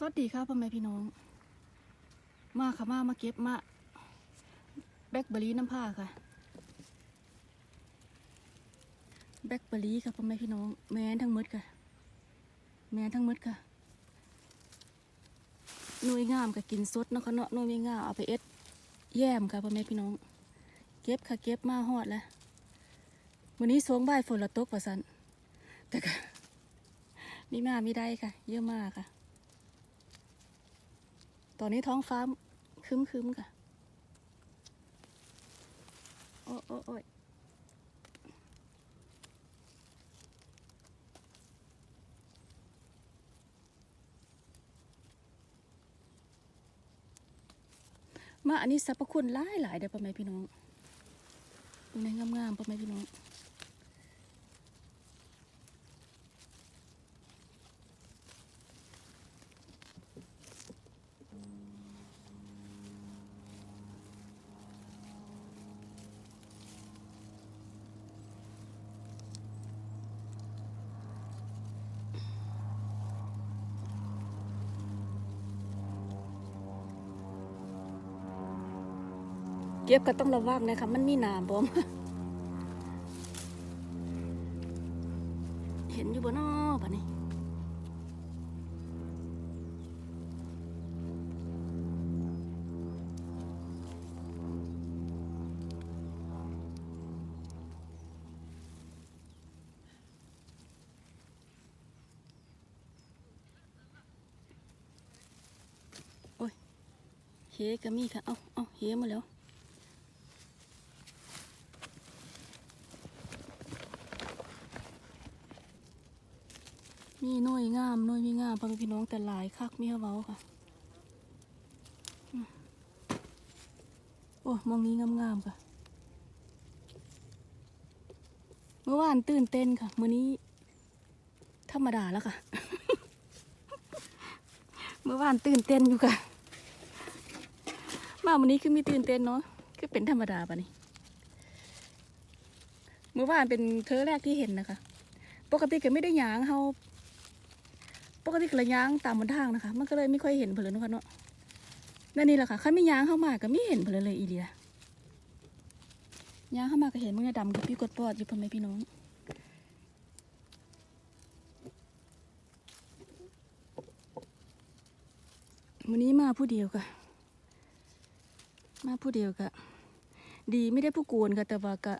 สวัสดีค่ะพ่อแม่พี่น้อง มาค่ะมามาเก็บมาแบล็คเบอร์รี่น้ำผ้าค่ะ แบล็คเบอร์รี่ค่ะพ่อแม่พี่น้อง แม้นทั้งหมดค่ะ แม้นทั้งหมดค่ะหน่วยงามกับกินสดเนาะค่ะเนาะหน่วยไม่งามเอาไปเอ็ดแย้มค่ะพ่อแม่พี่น้อง เก็บค่ะเก็บมาฮอดแล้ววันนี้สวงบ่ายฝนละตกว่าสันแต่ก็มีมามีได้ค่ะ เยอะมากค่ะ ตอนนี้ท้องฟ้าคึ้มคึมค่ะ โอ้โอ้โอ้ยมาอันนี้สรรพคุณหลายหลายเด้อพ่อแม่พี่น้องดูในงามๆพ่อแม่พี่น้อง เก็บก็ต้องระวังนะคะมันมีหนามบอมเห็นอยู่บนนอปะนี่โอ้ยเฮก็มีค่ะ เอาเอาเฮมาแล้ว มีน่วยงามน่วยมีงามพ่อแม่พี่น้องแต่หลายคักมีเฮาเว้าค่ะโอ้มองนี้งามๆค่ะ เมื่อวานตื่นเต้นค่ะมื้อนี้ ธรรมดาแล้วค่ะ เมื่อวานตื่นเต้นอยู่ค่ะ มาวันนี้คือมีตื่นเต้นเนาะคือเป็นธรรมดาปะนี่เมื่อวานเป็นเธอแรกที่เห็นนะคะ ปกติก็ไม่ได้หยางเฮา ปกติกระยางตามบนทางนะคะ มันก็เลยไม่ค่อยเห็นเพลินนะคะเนาะนั่นนี่แหละค่ะข้าไม่ยางเข้ามาก็ไม่เห็นเพลินเลยอีเดียยางเข้ามาก็เห็นมึงจะดำกับพี่กดปอดอยู่พ่อแม่พี่น้องวันนี้มาผู้เดียวค่ะ มาผู้เดียวกะดีไม่ได้ผู้กวนค่ะแต่ว่ากะ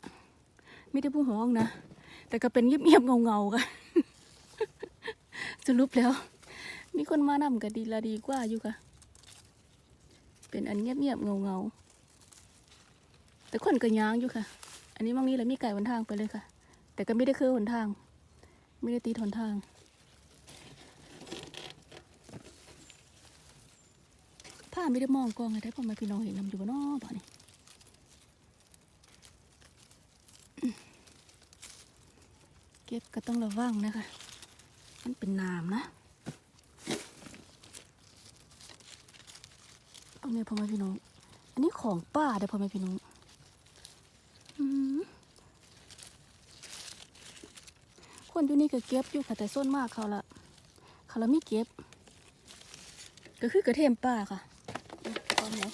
ไม่ได้ผู้ห้องนะ แต่ก็เป็นเงียบๆเงาๆค่ะ สรุปแล้ว มีคนมานำก็ดีละดีกว่าอยู่ค่ะ เป็นอันเงียบเงียบเงาเงาแต่คนก็ย้างอยู่ค่ะ อันนี้บางนี้แหละมีไก่หนทางไปเลยค่ะ แต่ก็ไม่ได้คือหนทาง ไม่ได้ตีหนทางผ้าไม่ได้มองกองไงได้พอมาพี่น้องเห็นนำอยู่บนนอบ่นี่เก็บก็ต้องระวังนะคะ นเป็นน้ำนะ เอาเมียพ่อแม่พี่น้อง อันนี้ของป้าเด้อพ่อแม่พี่น้องคนอยู่นี่ก็เก็บอยู่ค่ะแต่ส้นมากเขาละเขาละไม่เก็บ ก็คือกระเทียมป้าค่ะเอาเนาะ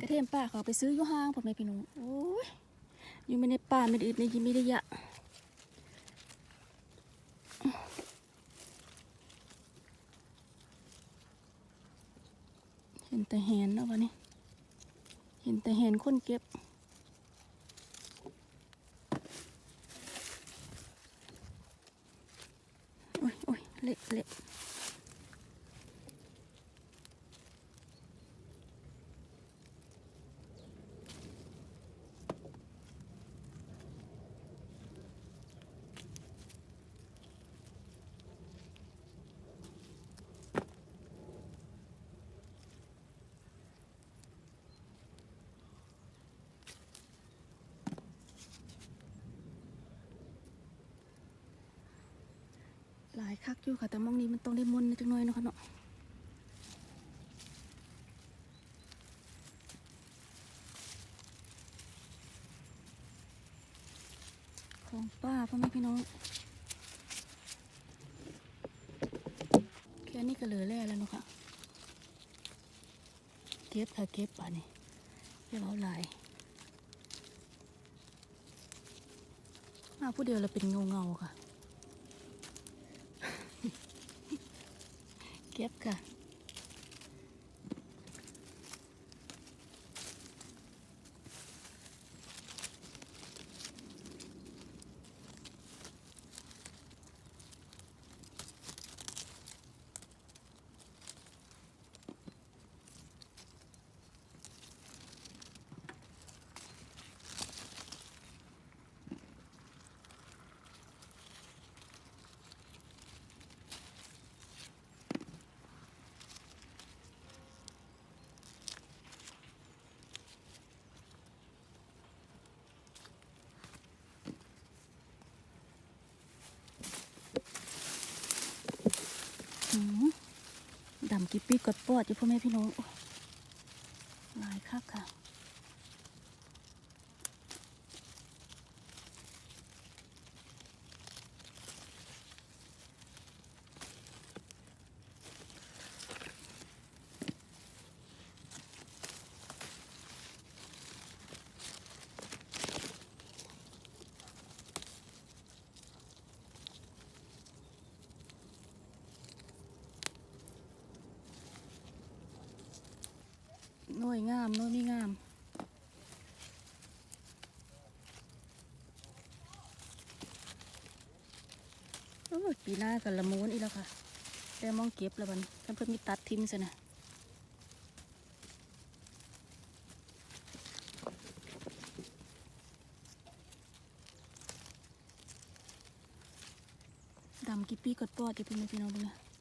กระเทียมป้าเขาไปซื้ออยู่ห้างพ่อแม่พี่น้องโอ้ยอยู่ไม่ในป่าไม่ได้อึดในยิมไม่ได้ยะ เห็นแต่แหนแล้ววะนี่เห็นแต่แหน คนเก็บโอ้ยโอ้ยเละเละ หลายคักอยู่ค่ะ แต่มองนี้มันต้องได้มนต์จังน่อยเนาะค่ะเนาะของป้าพ่อแม่พี่น้องโอเคค่นี้ก็เหลือแร่แล้วเนาะค่ะเก็บค่ะเก็บป่ะนี่เก็บเอาหลายมาผู้เดียวเราเป็นเงาเงาๆค่ะ เก็บค่ะ หืม ดำกิ๊บปี้กดปอดอยู่พ่อแม่พี่น้องหลายคักค่ะ ยงามน่วยไม่งามโอ้ปีหน้ากันละม้วนอีกแล้วค่ะแต่มองเก็บแล้วบันถ้าเพิ่นมีตัดทิมซะนะดำกิปปี้กดปอดจะเป็นพี่น้องเบิ่งนะพ่อ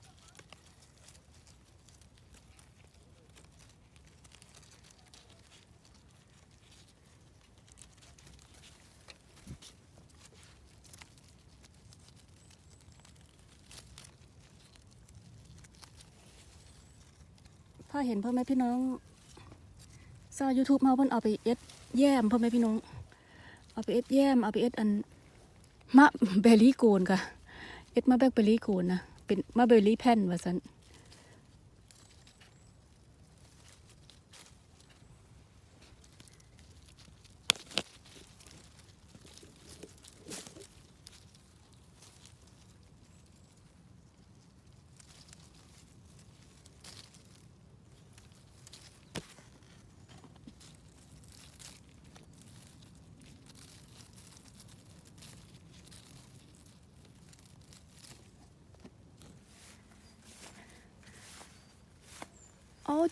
เห็นพ่อแม่พี่น้องซา YouTube มาเพิ่นเอาไปเอ็ดแยมพ่อแม่พี่น้อง เอาไปเอ็ดแยมเอาไปเอ็ดอันมะเบลลี่โกนค่ะ เอ็ดมะแบกเบลลี่โกนนะเป็นมะเบลลี่แผ่นว่าซั่น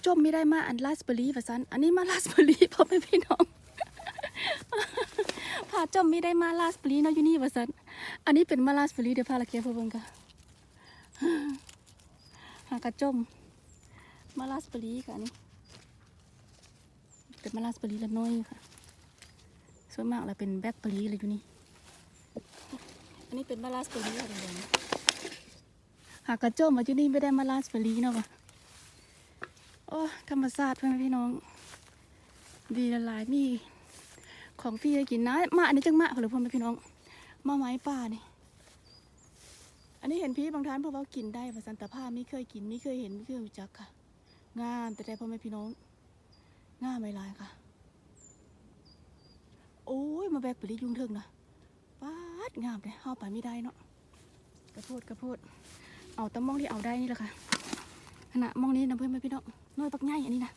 จมไม่ได้มาอันราสเบอร์รี่ว่าซันอันนี้มาราสเบอร์รี่พ่อแม่พี่น้องพาจมไม่ได้มาราสเบอร์รี่เนาะอยู่นี่ว่าซันอันนี้เป็นมาราสเบอร์รี่เดี๋ยวพาละเกียเพื่อเบิ่งค่ะหากระจมมาราสเบอร์รี่ค่ะนนี้เป็นมาราสเบอร์รี่ละน้อยค่ะส่วนมากเราเป็นแบล็คเบอร์รี่เลยอยู่นี่อันนี้เป็นมาราสเบอร์รี่อะไรอย่างเงี้ยหากระจมมาอยู่นี่ไม่ได้มาราสเบอร์รี่เนาะวะ ธรรมศาสตร์เพื่อนพี่น้อง ดีละลายมี ของฟรีให้กินนะมาอันนี้จังมะเหรือพ่อแม่พี่น้องมาไม้ป่านี่อันนี้เห็นพี่บางท่านเพราะว่ากินได้ภาษาตะภาพไม่เคยกินไม่เคยเห็นไม่เคยรู้จักค่ะ งามแต่ได้พ่อแม่พี่น้องงามไม่ลายค่ะ โอ้ยมาแบกไปริยุงเทิงนะป้าดงามเลยเข้าไปไม่ได้เนาะกระโพดกระโพดเอาตะมองที่เอาได้นี่แหละค่ะขณะมองนี้นะเพื่อนแม่พี่น้อง น้อยปักง่ายอันนี้นะ